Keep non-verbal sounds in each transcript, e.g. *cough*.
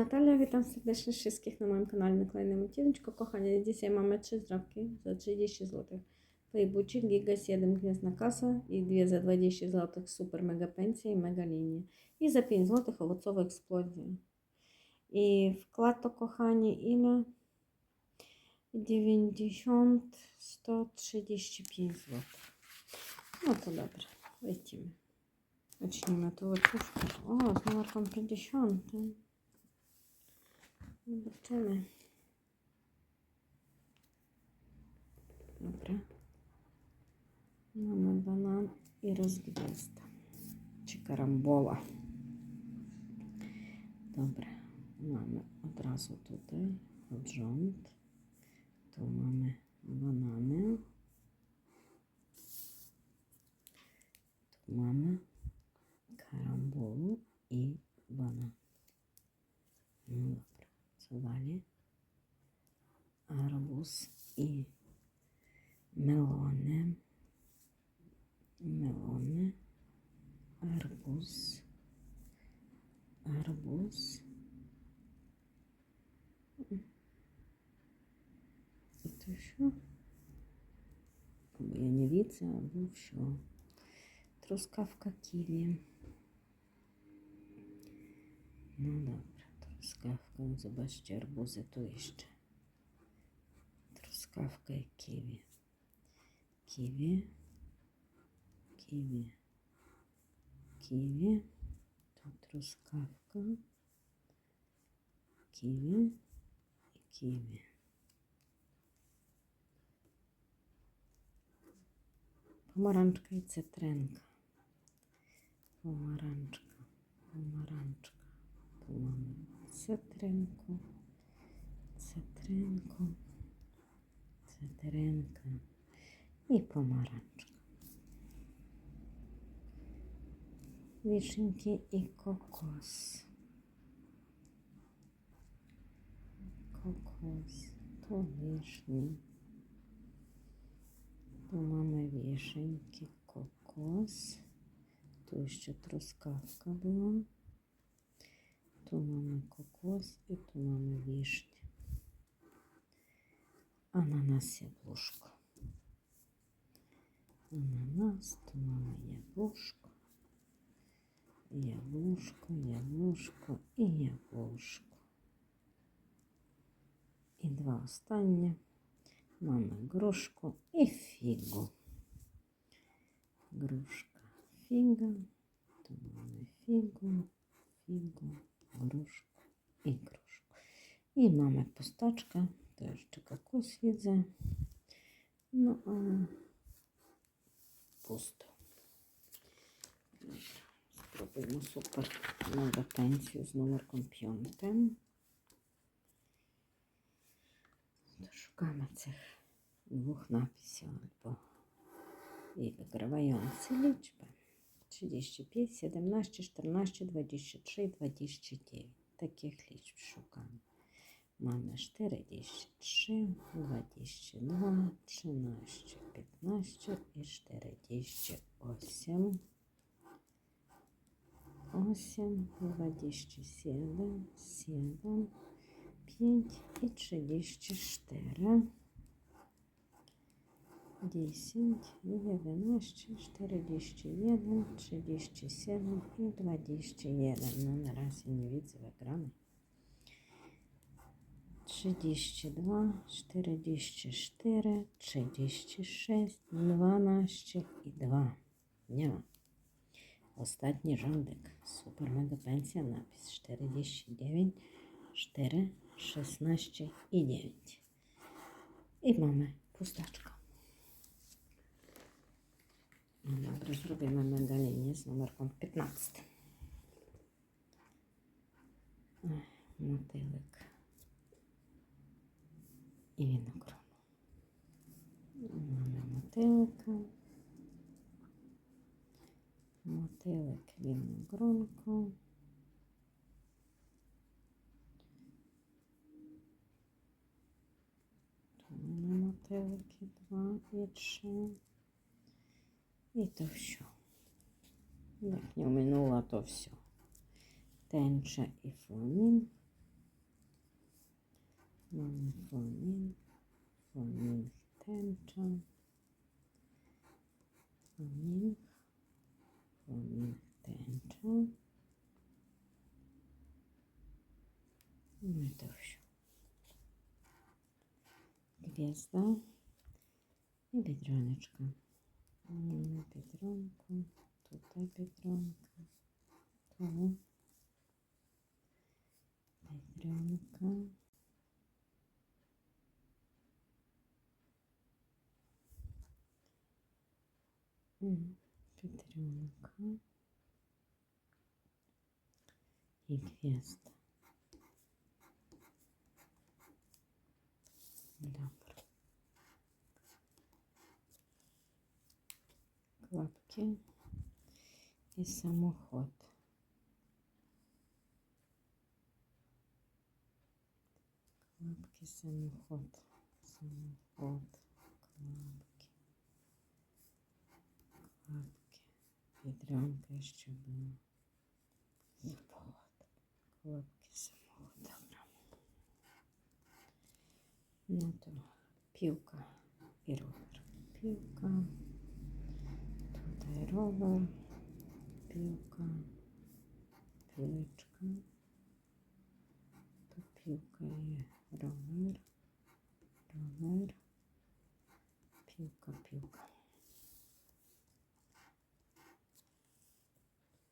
Natalia. Witam serdecznie wszystkich na moim kanale Naklejne Odcineczko. Kochani, dzisiaj mamy trzy zdrowki za 30 zł. Playbucik, Giga 7 Gwiazdna Kasa i dwie za 20 zł Super Mega Pensja i Mega Linie. I za 5 zł owocowa eksplozja. I wkład to, kochani, ile? 90, 135 zł. No to dobra, lecimy. Zacznijmy od łapówki. O, z numerką 50. Zobaczymy. Dobra. Mamy banan i rozgwiazda. Czy karambola. Dobra. Mamy od razu tutaj od rząd. Tu mamy banany. Tu mamy karambolu i banan. No називали арбуз и мелони. Мелони, арбуз арбуз это еще я не віця, ну все Трускавка ківі. Ну да. Dobra, truskawka. Zobaczcie, arbuzy tu jeszcze. Truskawka i kiwi. Kiwi. Kiwi. Kiwi. Tu truskawka. Kiwi i kiwi. Pomarańczka i cytrynka. Pomarańczka. Pomarańczka. Cytrynku, cytrynku, cytrynkę i pomarańczka. Wiszynki i kokos. Kokos, to wisznie. Tu mamy wieszynki, kokos. Tu jeszcze truskawka była. туманы кокос і тумани вишня, Ананас яблушка. Ананас, тумани яблушка. яблушка, яблушка и яблушка, и два остальные, Мама грушку и фигу, Грушка, фіга, тумани фигу, фигу. Gruszku i gruszku. I mamy pustaczkę. To jeszcze kokos widzę. No ale pusto. Spróbujmy super mega pensję z numerką piątym. Szukamy tych dwóch napisów albo i wygrywające liczby. 35, 17, 14, 23 29. Takich liczb szukamy. Mamy 43, 22, 13, 15 i 48. 8, 27, 7, 5 i 34. 10, 11, 41, 37 i 21. No na razie nie widzę wygranej. 32, 44, 36, 12 i 2. Nie ma. Ostatni rządek. Super mega pensja. Napis 49, 4, 16 i 9. I mamy pustaczkę. Zrobimy mega linię z numerką 15. Ech, Motylek i winogron. Mamy motylka. Motylek, winogronko. Tu mamy motylki dwa i trzy. I to все. Jak nie minęło, to все. тенча і фламінг. Mamy фламінг, фламінг, тенча. Фламінг, фламінг, тенча. Ну, это все. Гвезда і бедроночка. М, Бедронку, тут бедронка, тут бедронка. М, Бедронка і гвезда. Добре. Клапки і самоход. Клапки, самоход, самоход, клапки, клапки, відранка ще була. Самоход, клапки, самоход, добре. Ну то півка і ровер. Півка, ровер, півка, пілочка, тут півка і ровер, ровер, півка, півка.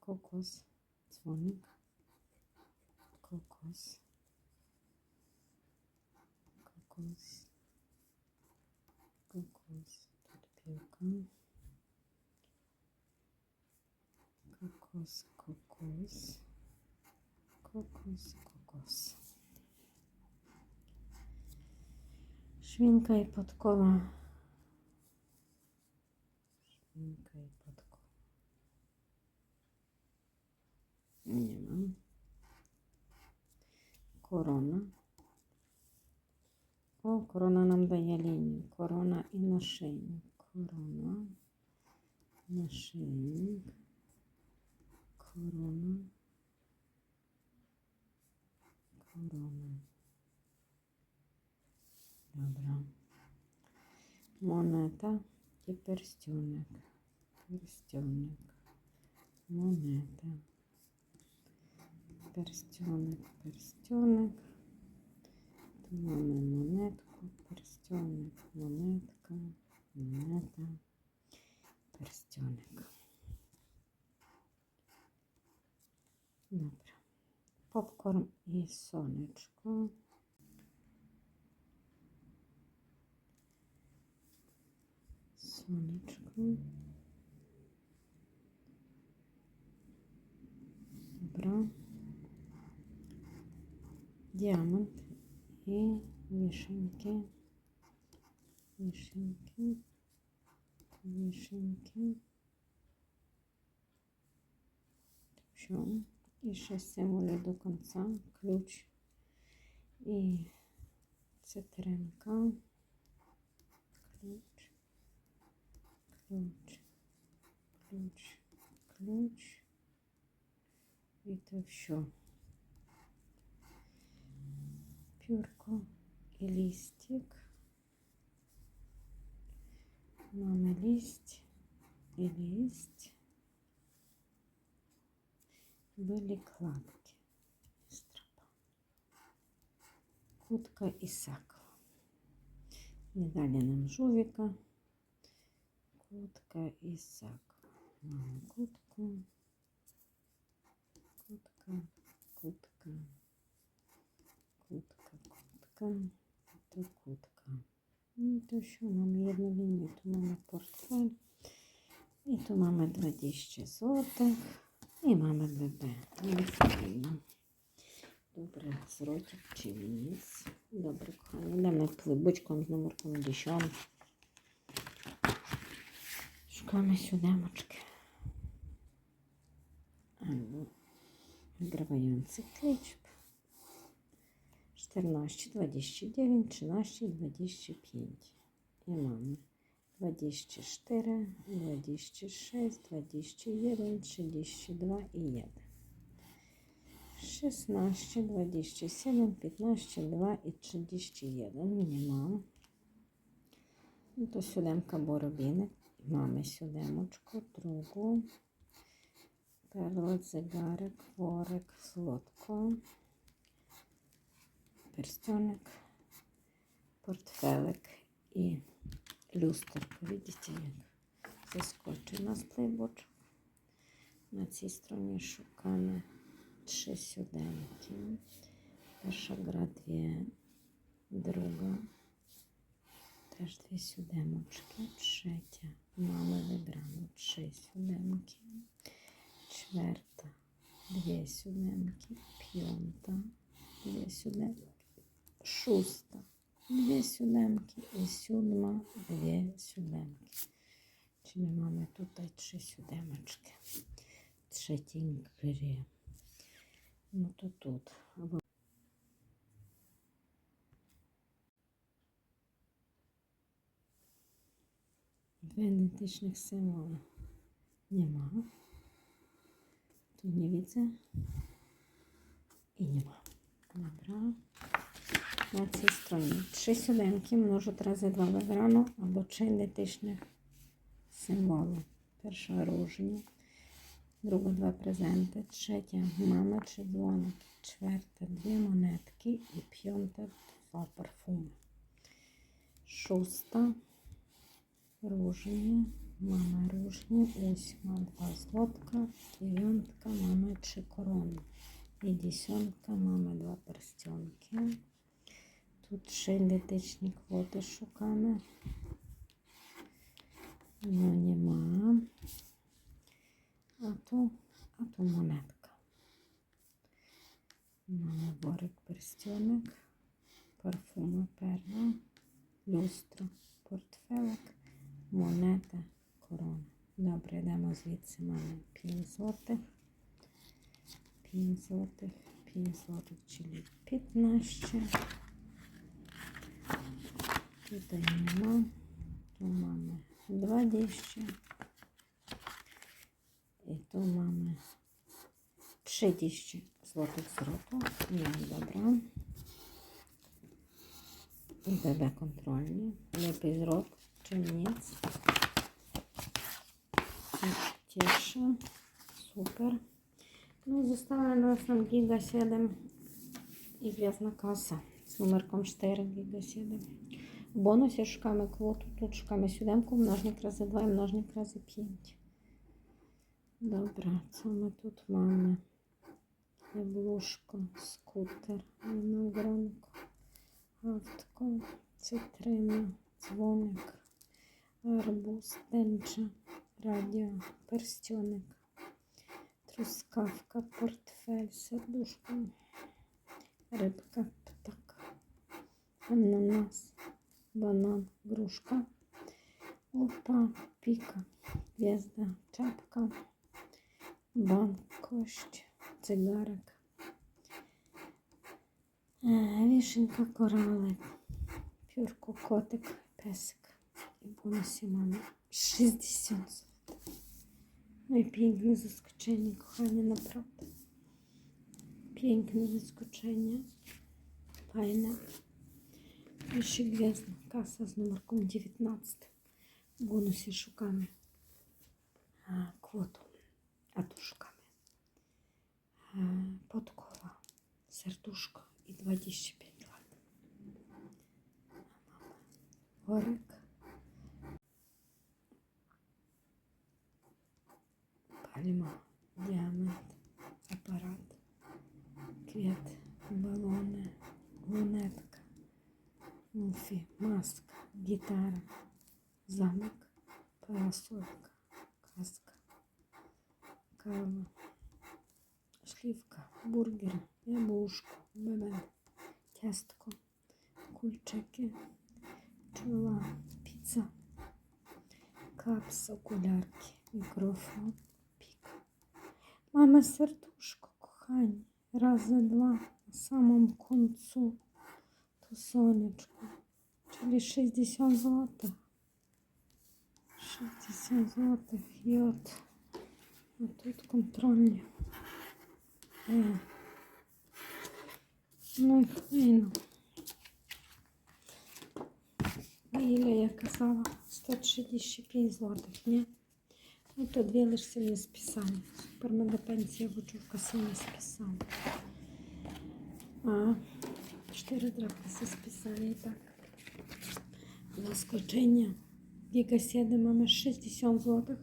Кокос, дзвоник, кокос. Кокос. Кокос. Тут пілка. Кокос, кокос. Кокос, кокос. Швінка і подкова. Швінка і подкова. Нема. Корона. О, корона нам дає лінію. Корона і нашийник. Корона, нашийник, корона, корона. Добре. Монета і перстюник. Перстюник. Монета. Перстюник, перстюник. Mamy monetку, перстьоник, монетка, монета, перстьоник. Добре. Попкорн і сонечко. Сонечко. Добре. Діамант і вишеньки, вишеньки, вишеньки. Все. І ще символи до кінця, ключ і цитринка, ключ, ключ, ключ, ключ. І то все. Пюрко и листик. Мама лист и лист. Были кладки. Стропа. Кутка и саква. И дали нам жувика. Кутка и саква. Мама кутку. Кутка, кутка. Кутка, кутка, то кутка. Ну, то що нам одну лінію, то mamy портфель. І то mamy 20 злотих. І mamy ББ. Файно. Добре, зротик чи вініс. Добре, кохані. Йдемо плибочком з номерком 10. Шукаємо сюдемочки. Відкриваємо клич. 14, 29, 13, 25. І mamy 24, 26, 21, 32 і 1. 16, 27, 15, 2 і 31. Нема. Ну, то сюдемка боробіни. Mamy сюдемочку, другу. Перла, цигарик, ворик, злотко. Перстьоник, портфелик і люстерка. Видите, як заскочив у нас плейбочок. На цій стороні шукаємо три сюдемки. Перша гра дві, друга. Теж дві сюдемочки. Третя. Мами вибрали три сюдемки. Четверта. Дві сюдемки. П'ята. Дві сюдемки. Шуста. Дві сюдемки. І сьома. Дві сюдемки. Чи ми маємо тут три сюдемочки? Третій грі. Ну то тут. Ідентичних символи. Нема. Тут не widzę. І нема. Dobra. На цій стороні. Три сюдемки множить рази два вибрано або три ідентичних символи. Перша оружие. Друга два презенти. Третя мама чи дзвоник. Четверта дві монетки. І п'ята два парфуми. Шоста. Руження, мама ружня, восьма, два злотка, дев'ятка, мама три корони. І десятка, мама два перстенки. Тут ще ідентичні квоти шукаємо. Ну, нема. А то, а то монетка. Мама борик перстенок, парфуми перла, люстра, портфелик монета, корона. Добре, йдемо звідси маємо 5 злотих, 5 злотих, 5 злотих, чилі 15. Тут нема. Тут маємо 20. І тут маємо 30 злотих зроту. Ні, добре. ББ контрольні. Лепий зрот. Чернец. Тише. Супер. Ну, заставлена нас нам Гіга 7 і в'язна каса з номерком 4 Гіга 7. В бонусі шукаємо квоту, тут шукаємо сюдемку, множник рази 2 і множник рази 5. Добре, це ми тут маємо яблушко, скутер, виногранку, автко, цитрина, дзвоник арбуз, тенча, радіо, перстьоник, трускавка, портфель, сердушка, рибка, птак, ананас, банан, грушка, опа, піка, звезда, чапка, банк, кость, цигарик, е, вішенка, коралик, пюрку, котик, песик. І бонусі мами 60. Ну і пінкне заскочення, кохання, направда. Пінкне заскочення. Файне. І ще гв'язна каса з номерком 19. В бонусі шукаємо а, квоту. А то шукаємо. А, подкова, сердушко і 25 лат. Горик. пальма, діамет, апарат, квіт, балони, монетка, Муфі, маска, гітара, замок, парасолька, каска, кава, шлівка, бургер, яблушко, бебе, тестко, кульчики, чула, піца, капс, окулярки, мікрофон. Маме сердушко, кохання, раз два на самому концу то сонечко. Чили 60 злотих. 60 злотих і от, от тут контрольні. Е, Ну і файно. Ілля, я казала, 135 злотих, ні? Ну, то дві лише не списали. Супер мега пенсія вучувка не списали. А, чотири драпки се списали і так. Заскочення. Гіга 7 mamy 60 злотих.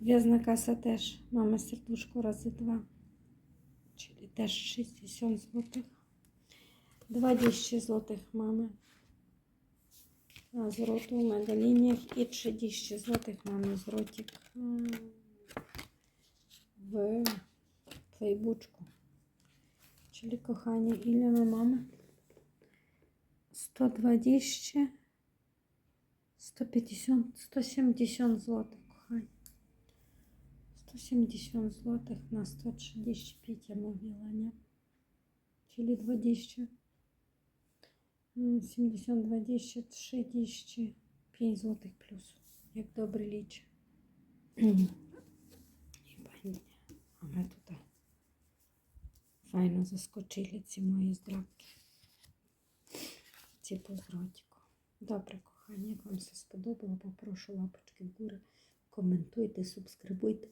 Gwiazna kasa też. Mamy serduszko razy 2. Czyli też 60 zł. 20 zł mamy na zwrotu na liniach i 30 zł mamy zwrotik mm, w Facebooku. Czyli kochani, ile my mamy? 120 150, 170 zł, kochani. 170 zł na 135 я mówiła, nie? Czyli 20. М, 70, 20, 35 zł plus. Jak dobry liczy. I fajnie. *clears throat* A my tutaj fajno zaskoczyli ці мої здрабки. Ці по. Добре, кохані, як вам все сподобало, попрошу лапочки вгору, коментуйте, субскрибуйте.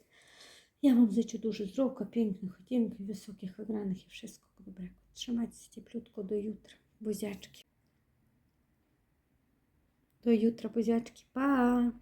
Я вам зичу дуже зрока, пінкних одінків, високих виграних і все добре. Тримайтеся теплютко до ютра, бузячки. До ютра, бузячки. Па!